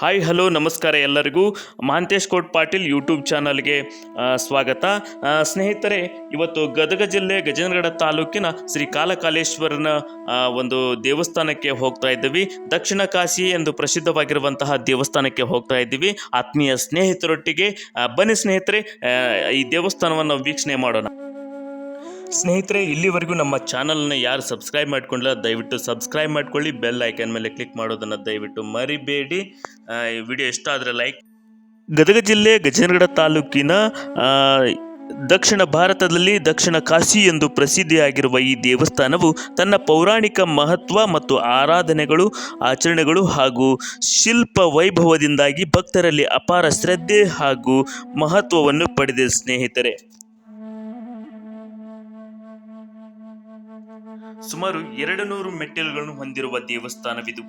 Hi hello ನಮಸ್ಕಾರ ಎಲ್ಲರಿಗೂ Mahantesh coat Patil YouTube ಚಾನಲ್ಗೆ ಸ್ವಾಗತ. ಸ್ನೇಹಿತರೆ, ಇವತ್ತು ಗದಗ ಜಿಲ್ಲೆ ಗಜೇಂದ್ರಗಡ ತಾಲೂಕಿನ ಶ್ರೀ ಕಾಲಕಾಲೇಶ್ವರನ ಒಂದು ದೇವಸ್ಥಾನಕ್ಕೆ ಹೋಗ್ತಾ ಇದ್ದೀವಿ. ದಕ್ಷಿಣ ಕಾಶಿ ಎಂದು ಪ್ರಸಿದ್ಧವಾಗಿರುವಂತಹ ದೇವಸ್ಥಾನಕ್ಕೆ ಹೋಗ್ತಾ ಇದ್ದೀವಿ. ಆತ್ಮೀಯ ಸ್ನೇಹಿತರೊಟ್ಟಿಗೆ ಬನ್ನಿ ಸ್ನೇಹಿತರೆ ಈ ದೇವಸ್ಥಾನವನ್ನು ವೀಕ್ಷಣೆ ಮಾಡೋಣ. ಸ್ನೇಹಿತರೆ, ಇಲ್ಲಿವರೆಗೂ ನಮ್ಮ ಚಾನಲ್ನ ಯಾರು ಸಬ್ಸ್ಕ್ರೈಬ್ ಮಾಡ್ಕೊಂಡಿಲ್ಲ, ದಯವಿಟ್ಟು ಸಬ್ಸ್ಕ್ರೈಬ್ ಮಾಡ್ಕೊಳ್ಳಿ. ಬೆಲ್ ಐಕನ್ ಮೇಲೆ ಕ್ಲಿಕ್ ಮಾಡೋದನ್ನು ದಯವಿಟ್ಟು ಮರಿಬೇಡಿ. ಈ ವಿಡಿಯೋ ಇಷ್ಟ ಆದರೆ ಲೈಕ್. ಗದಗ ಜಿಲ್ಲೆ ಗಜನಗಡ ತಾಲೂಕಿನ ದಕ್ಷಿಣ ಭಾರತದಲ್ಲಿ ದಕ್ಷಿಣ ಕಾಶಿ ಎಂದು ಪ್ರಸಿದ್ಧಿಯಾಗಿರುವ ಈ ದೇವಸ್ಥಾನವು ತನ್ನ ಪೌರಾಣಿಕ ಮಹತ್ವ ಮತ್ತು ಆರಾಧನೆಗಳು, ಆಚರಣೆಗಳು ಹಾಗೂ ಶಿಲ್ಪ ವೈಭವದಿಂದಾಗಿ ಭಕ್ತರಲ್ಲಿ ಅಪಾರ ಶ್ರದ್ಧೆ ಹಾಗೂ ಮಹತ್ವವನ್ನು ಪಡೆದಿದೆ ಸ್ನೇಹಿತರೆ. ಸುಮಾರು ಎರಡು ನೂರು ಮೆಟ್ಟಿಲುಗಳನ್ನು ಹೊಂದಿರುವ ದೇವಸ್ಥಾನವಿದು.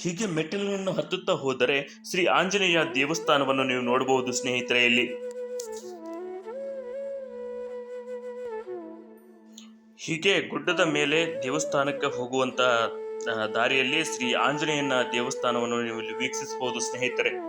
ಹೀಗೆ ಮೆಟ್ಟಿಲುಗಳನ್ನು ಹತ್ತುತ್ತಾ ಹೋದರೆ ಶ್ರೀ ಆಂಜನೇಯ ದೇವಸ್ಥಾನವನ್ನು ನೀವು ನೋಡಬಹುದು ಸ್ನೇಹಿತರೆ ಇಲ್ಲಿ. ಹೀಗೆ ಗುಡ್ಡದ ಮೇಲೆ ದೇವಸ್ಥಾನಕ್ಕೆ ಹೋಗುವಂತಹ ದಾರಿಯಲ್ಲಿ ಶ್ರೀ ಆಂಜನೇಯನ ದೇವಸ್ಥಾನವನ್ನು ನೀವು ಇಲ್ಲಿ ವೀಕ್ಷಿಸಬಹುದು ಸ್ನೇಹಿತರೆ.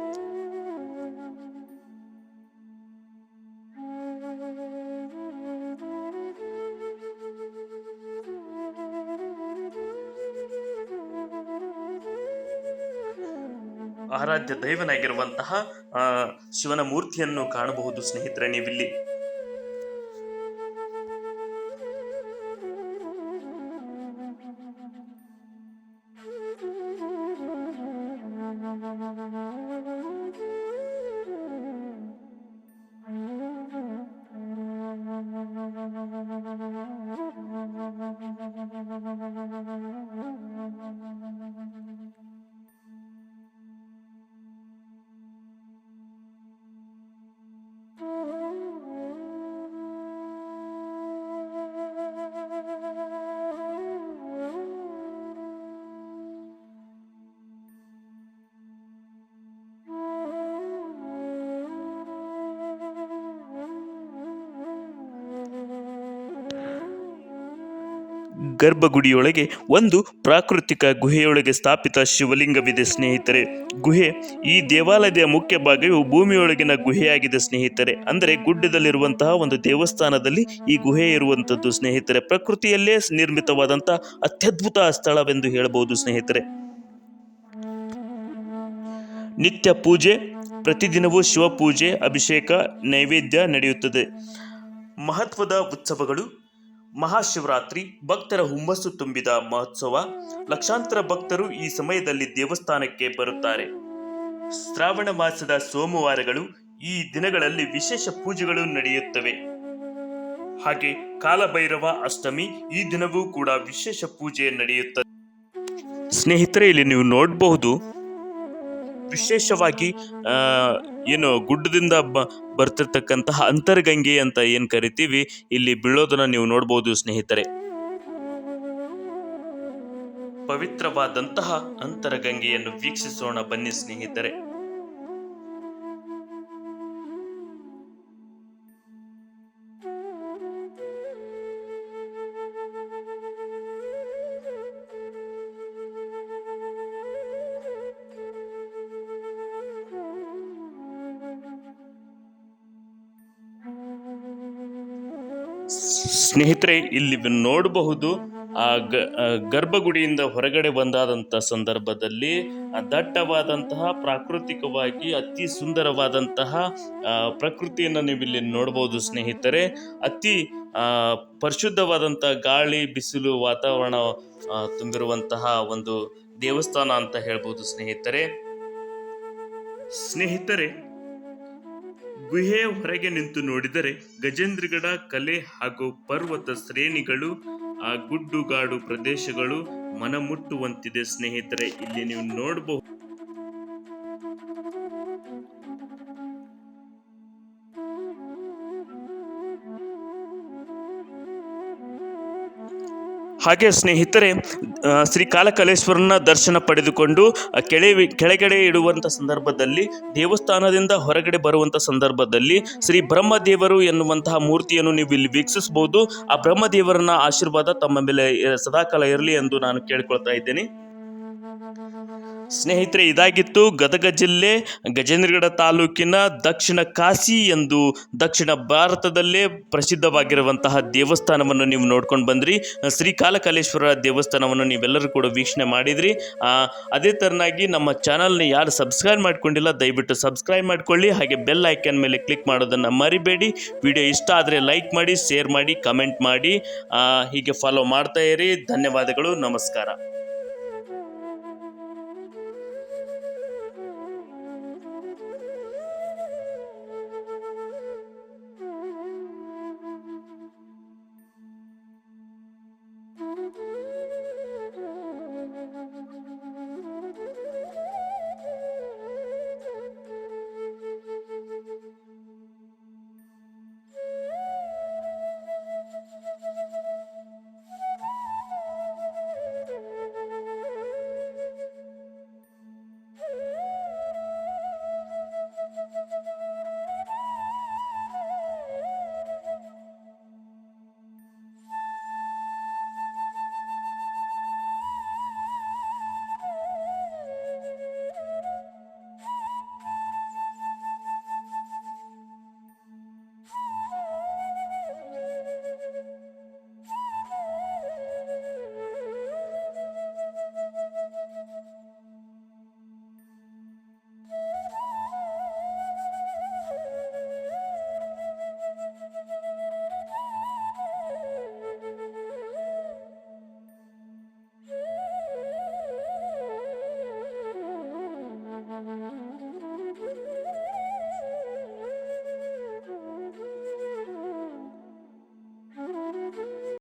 ಆರಾಧ್ಯ ದೈವನಾಗಿರುವಂತಹ ಶಿವನ ಮೂರ್ತಿಯನ್ನು ಕಾಣಬಹುದು ಸ್ನೇಹಿತರೆ ನೀವಿಲ್ಲಿ. ಗರ್ಭಗುಡಿಯೊಳಗೆ ಒಂದು ಪ್ರಾಕೃತಿಕ ಗುಹೆಯೊಳಗೆ ಸ್ಥಾಪಿತ ಶಿವಲಿಂಗವಿದೆ, ಸ್ನೇಹಿತರೆ. ಗುಹೆ ಈ ದೇವಾಲಯದ ಮುಖ್ಯ ಭಾಗವು ಭೂಮಿಯೊಳಗಿನ ಗುಹೆಯಾಗಿದೆ, ಸ್ನೇಹಿತರೆ. ಅಂದರೆ ಗುಡ್ಡದಲ್ಲಿರುವಂತಹ ಒಂದು ದೇವಸ್ಥಾನದಲ್ಲಿ ಈ ಗುಹೆ ಇರುವಂಥದ್ದು, ಸ್ನೇಹಿತರೆ. ಪ್ರಕೃತಿಯಲ್ಲೇ ನಿರ್ಮಿತವಾದಂತಹ ಅತ್ಯದ್ಭುತ ಸ್ಥಳವೆಂದು ಹೇಳಬಹುದು, ಸ್ನೇಹಿತರೆ. ನಿತ್ಯ ಪೂಜೆ, ಪ್ರತಿದಿನವೂ ಶಿವಪೂಜೆ, ಅಭಿಷೇಕ, ನೈವೇದ್ಯ ನಡೆಯುತ್ತದೆ. ಮಹತ್ವದ ಉತ್ಸವಗಳು ಮಹಾಶಿವರಾತ್ರಿ, ಭಕ್ತರ ಹುಮ್ಮಸ್ಸು ತುಂಬಿದ ಮಹೋತ್ಸವ. ಲಕ್ಷಾಂತರ ಭಕ್ತರು ಈ ಸಮಯದಲ್ಲಿ ದೇವಸ್ಥಾನಕ್ಕೆ ಬರುತ್ತಾರೆ. ಶ್ರಾವಣ ಮಾಸದ ಸೋಮವಾರಗಳು ಈ ದಿನಗಳಲ್ಲಿ ವಿಶೇಷ ಪೂಜೆಗಳು ನಡೆಯುತ್ತವೆ. ಹಾಗೆ ಕಾಲಭೈರವ ಅಷ್ಟಮಿ ಈ ದಿನವೂ ಕೂಡ ವಿಶೇಷ ಪೂಜೆ ನಡೆಯುತ್ತದೆ. ಸ್ನೇಹಿತರೆ, ಇಲ್ಲಿ ನೀವು ನೋಡಬಹುದು ವಿಶೇಷವಾಗಿ ಏನು ಗುಡ್ಡದಿಂದ ಬ, ಬರ್ತಿರ್ತಕ್ಕಂತಹ ಅಂತರ್ಗಂಗೆ ಅಂತ ಏನು ಕರಿತೀವಿ, ಇಲ್ಲಿ ಬೀಳೋದನ್ನು ನೀವು ನೋಡ್ಬೋದು ಸ್ನೇಹಿತರೆ. ಪವಿತ್ರವಾದಂತಹ ಅಂತರಗಂಗೆಯನ್ನು ವೀಕ್ಷಿಸೋಣ ಬನ್ನಿ ಸ್ನೇಹಿತರೆ. ಸ್ನೇಹಿತರೆ, ಇಲ್ಲಿ ನೋಡಬಹುದು, ಆ ಗರ್ಭಗುಡಿಯಿಂದ ಹೊರಗಡೆ ಬಂದಾದಂಥ ಸಂದರ್ಭದಲ್ಲಿ ದಟ್ಟವಾದಂತಹ ಪ್ರಾಕೃತಿಕವಾಗಿ ಅತಿ ಸುಂದರವಾದಂತಹ ಪ್ರಕೃತಿಯನ್ನು ನೀವು ಇಲ್ಲಿ ನೋಡಬಹುದು ಸ್ನೇಹಿತರೆ. ಅತಿ ಪರಿಶುದ್ಧವಾದಂಥ ಗಾಳಿ, ಬಿಸಿಲು, ವಾತಾವರಣ ತುಂಬಿರುವಂತಹ ಒಂದು ದೇವಸ್ಥಾನ ಅಂತ ಹೇಳ್ಬೋದು ಸ್ನೇಹಿತರೆ. ಸ್ನೇಹಿತರೆ ಗುಹೆಯ ಹೊರಗೆ ನಿಂತು ನೋಡಿದರೆ ಗಜೇಂದ್ರಗಡ, ಕಲೆ ಹಾಗೂ ಪರ್ವತ ಶ್ರೇಣಿಗಳು ಆ ಗುಡ್ಡುಗಾಡು ಪ್ರದೇಶಗಳು ಮನಮುಟ್ಟುವಂತಿದೆ ಸ್ನೇಹಿತರೆ. ಇಲ್ಲಿ ನೀವು ನೋಡಬಹುದು ಹಾಗೆ ಸ್ನೇಹಿತರೆ ಶ್ರೀ ಕಾಲಕಲೇಶ್ವರನ ದರ್ಶನ ಪಡೆದುಕೊಂಡು ಕೆಳೆ, ಕೆಳಗಡೆ ಇಡುವಂಥ ಸಂದರ್ಭದಲ್ಲಿ, ದೇವಸ್ಥಾನದಿಂದ ಹೊರಗಡೆ ಬರುವಂಥ ಸಂದರ್ಭದಲ್ಲಿ, ಶ್ರೀ ಬ್ರಹ್ಮದೇವರು ಎನ್ನುವಂತಹ ಮೂರ್ತಿಯನ್ನು ನೀವು ಇಲ್ಲಿ ವೀಕ್ಷಿಸಬಹುದು. ಆ ಬ್ರಹ್ಮದೇವರನ್ನ ಆಶೀರ್ವಾದ ತಮ್ಮ ಮೇಲೆ ಸದಾಕಾಲ ಇರಲಿ ಎಂದು ನಾನು ಕೇಳಿಕೊಳ್ತಾ ಇದ್ದೇನೆ. ಸ್ನೇಹಿತರೆ, ಇದಾಗಿತ್ತು ಗದಗ ಜಿಲ್ಲೆ, ಗಜೇಂದ್ರಗಡ ತಾಲೂಕಿನ ದಕ್ಷಿಣ ಕಾಶಿ ಎಂದು ದಕ್ಷಿಣ ಭಾರತದಲ್ಲೇ ಪ್ರಸಿದ್ಧವಾಗಿರುವಂತಹ ದೇವಸ್ಥಾನವನ್ನು ನೀವು ನೋಡ್ಕೊಂಡು ಬಂದ್ರಿ. ಶ್ರೀ ಕಾಲಕಾಲೇಶ್ವರ ದೇವಸ್ಥಾನವನ್ನು ನೀವೆಲ್ಲರೂ ಕೂಡ ವೀಕ್ಷಣೆ ಮಾಡಿದ್ರಿ. ಅದೇ ತರನಾಗಿ ನಮ್ಮ ಚಾನಲ್ನ ಯಾರು ಸಬ್ಸ್ಕ್ರೈಬ್ ಮಾಡ್ಕೊಂಡಿಲ್ಲ, ದಯವಿಟ್ಟು ಸಬ್ಸ್ಕ್ರೈಬ್ ಮಾಡ್ಕೊಳ್ಳಿ. ಹಾಗೆ ಬೆಲ್ ಐಕನ್ ಮೇಲೆ ಕ್ಲಿಕ್ ಮಾಡೋದನ್ನು ಮರಿಬೇಡಿ. ವಿಡಿಯೋ ಇಷ್ಟ ಆದರೆ ಲೈಕ್ ಮಾಡಿ, ಶೇರ್ ಮಾಡಿ, ಕಮೆಂಟ್ ಮಾಡಿ. ಹೀಗೆ ಫಾಲೋ ಮಾಡ್ತಾ ಇರಿ. ಧನ್ಯವಾದಗಳು, ನಮಸ್ಕಾರ.